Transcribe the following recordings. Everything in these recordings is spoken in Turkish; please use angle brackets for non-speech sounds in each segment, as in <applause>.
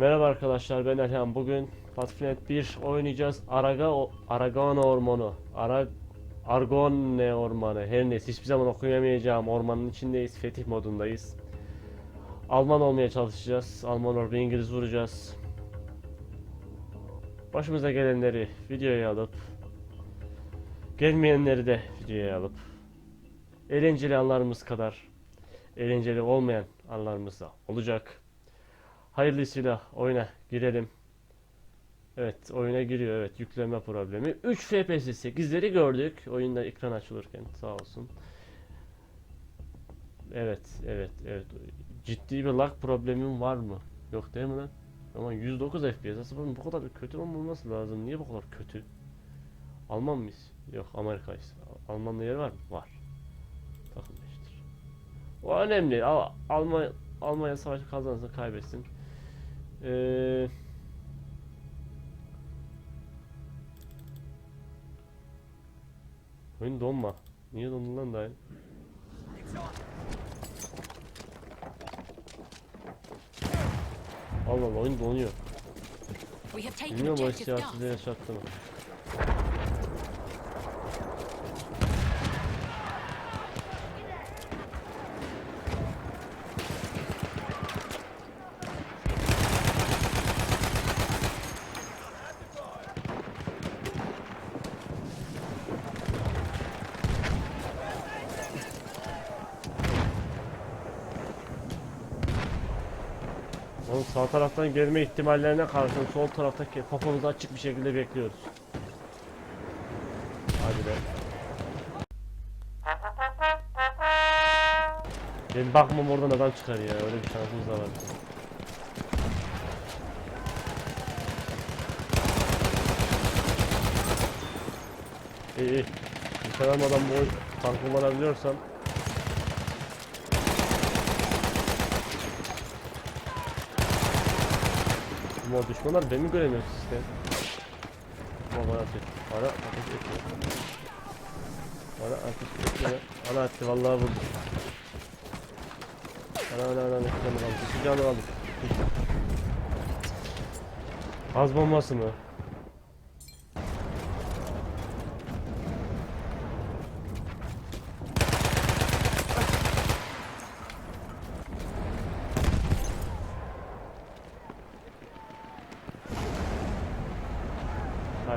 Merhaba arkadaşlar ben Elhan. Bugün Pathfinder 1 oynayacağız. Araga Aragon ormanı. Ara Argonne ormanı. Her neyse hiçbir zaman okuyamayacağım ormanın içindeyiz. Fetih modundayız. Alman olmaya çalışacağız. Alman or İngiliz vuracağız. Başımıza gelenleri videoya alıp gelmeyenleri de videoya alıp eğlenceli anlarımız kadar eğlenceli olmayan anlarımız da olacak. Hayırlısıyla oyuna girelim. Evet oyuna giriyor evet yükleme problemi. 3 FPS 8'leri gördük oyunda ekran açılırken sağ olsun. Evet evet evet ciddi bir lag problemim var mı? Yok değil mi lan? Ama 109 FPS aslında bu kadar kötü olmaması lazım. Niye bu kadar kötü? Alman mıyız? Yok Amerika'yız. Almanlı yer var mı? Var. Takım değiştir. O önemli. Al Almanya Almanya savaşı kazansın kaybetsin. Ee, oyun donma. Niye dondu lan daha? Allah Allah oyun donuyor. Bilmiyorum o hissiyatı size yaşattı mı? Oğlum sağ taraftan gelme ihtimallerine karşın sol taraftaki popumuzu açık bir şekilde bekliyoruz. Hadi be. Ben bakmam oradan adam çıkar ya öyle bir şansımız da var. İyi iyi. Nişan almadan bu tank kullanabiliyorsam Ama düşmanlar beni göremiyor. Ama bana ateş. Bana ateş etmiyor. Bana ateş etmiyor. Bana attı vallahi vurdu. Ana ana ana ne canı kaldı. Bir canı kaldı. Az bombası mı?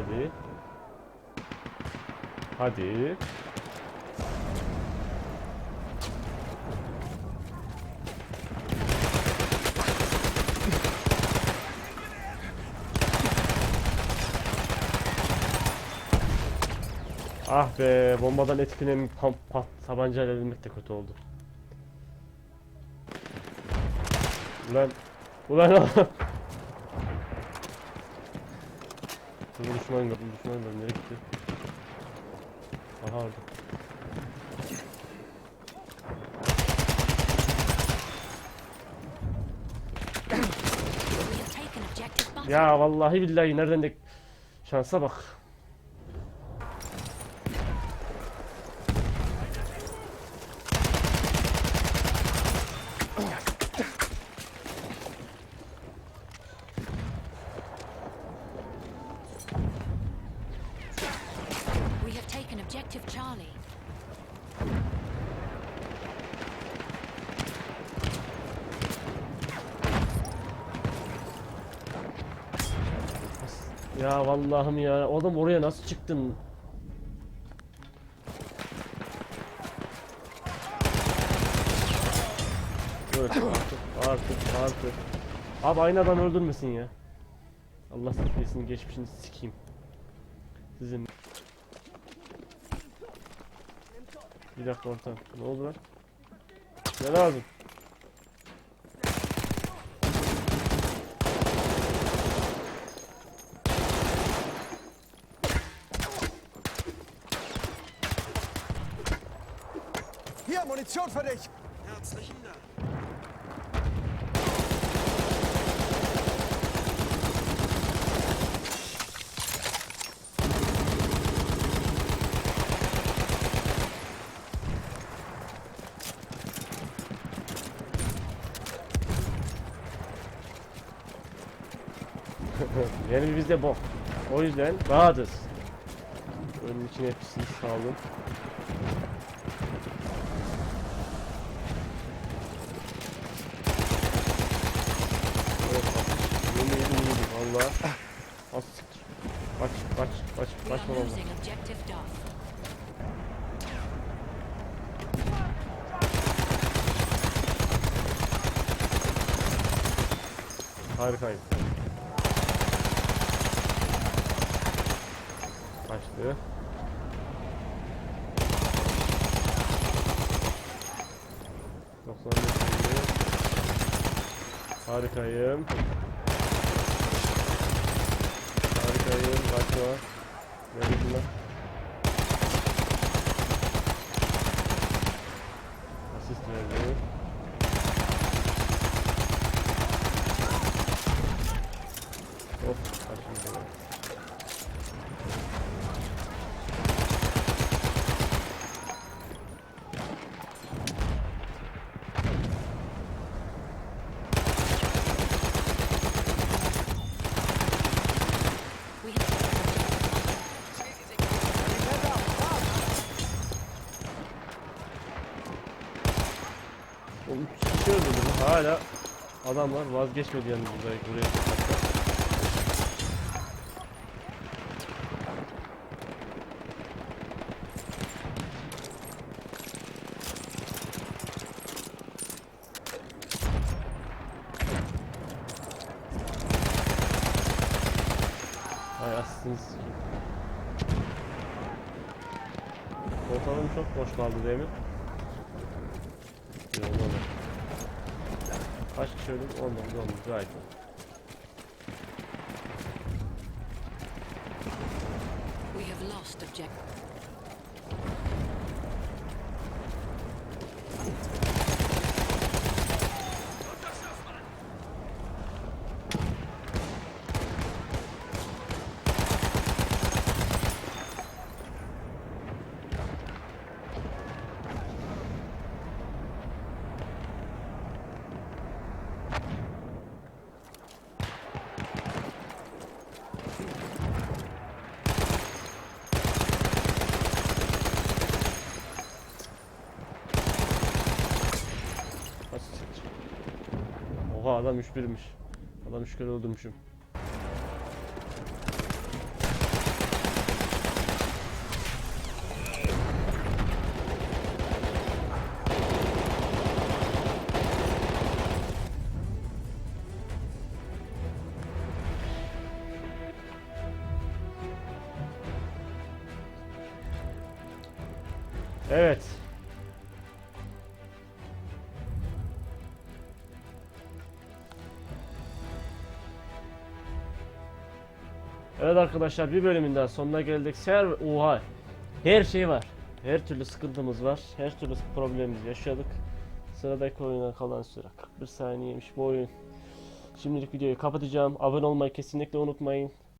Hadi. Hadi. Ah be bombadan etkilenip pam, pat, tabancayla edilmek de kötü oldu. Ulan Ulan düşman gördüm, düşman gördüm. Nereye gitti? Aha orada. Ya vallahi billahi nereden de şansa bak. Objective Charlie. Ya vallahım ya. Oğlum oraya nasıl çıktın? Evet artık artık artık. Abi aynı adam öldürmesin ya. Allah saklasın geçmişini sikeyim. Sizin. Bir dakika ortam. Ne oldu lan? Ne lazım? Hier, Munition für dich! <laughs> yani bizde bok. O yüzden rahatız. Önün için hepsini sağ olun. Evet, atış. Yemin ederim iyiydi valla. <laughs> Az siktir. Kaç, kaç, kaç, objective Duff. Harikayım. Şimdi. Harikayım. Harikayım. Kaçma. Neredesin Oğlum sıkıyoruz bunu. Hala adamlar vazgeçmedi yani buraya, buraya çıkmakta. Ay aslında sikeyim. Ortalığım çok boş kaldı değil mi? Yok olmadı. Kaç kişi öldük? 10 oldu 10 oldu gayet iyi. Adam 3-1'miş. Adam 3 kere öldürmüşüm. Evet. Evet arkadaşlar bir bölümün daha sonuna geldik. Ser oha. Her şey var. Her türlü sıkıntımız var. Her türlü problemimizi yaşadık. Sıradaki oyuna kalan süre 41 saniyemiş bu oyun. Şimdilik videoyu kapatacağım. Abone olmayı kesinlikle unutmayın.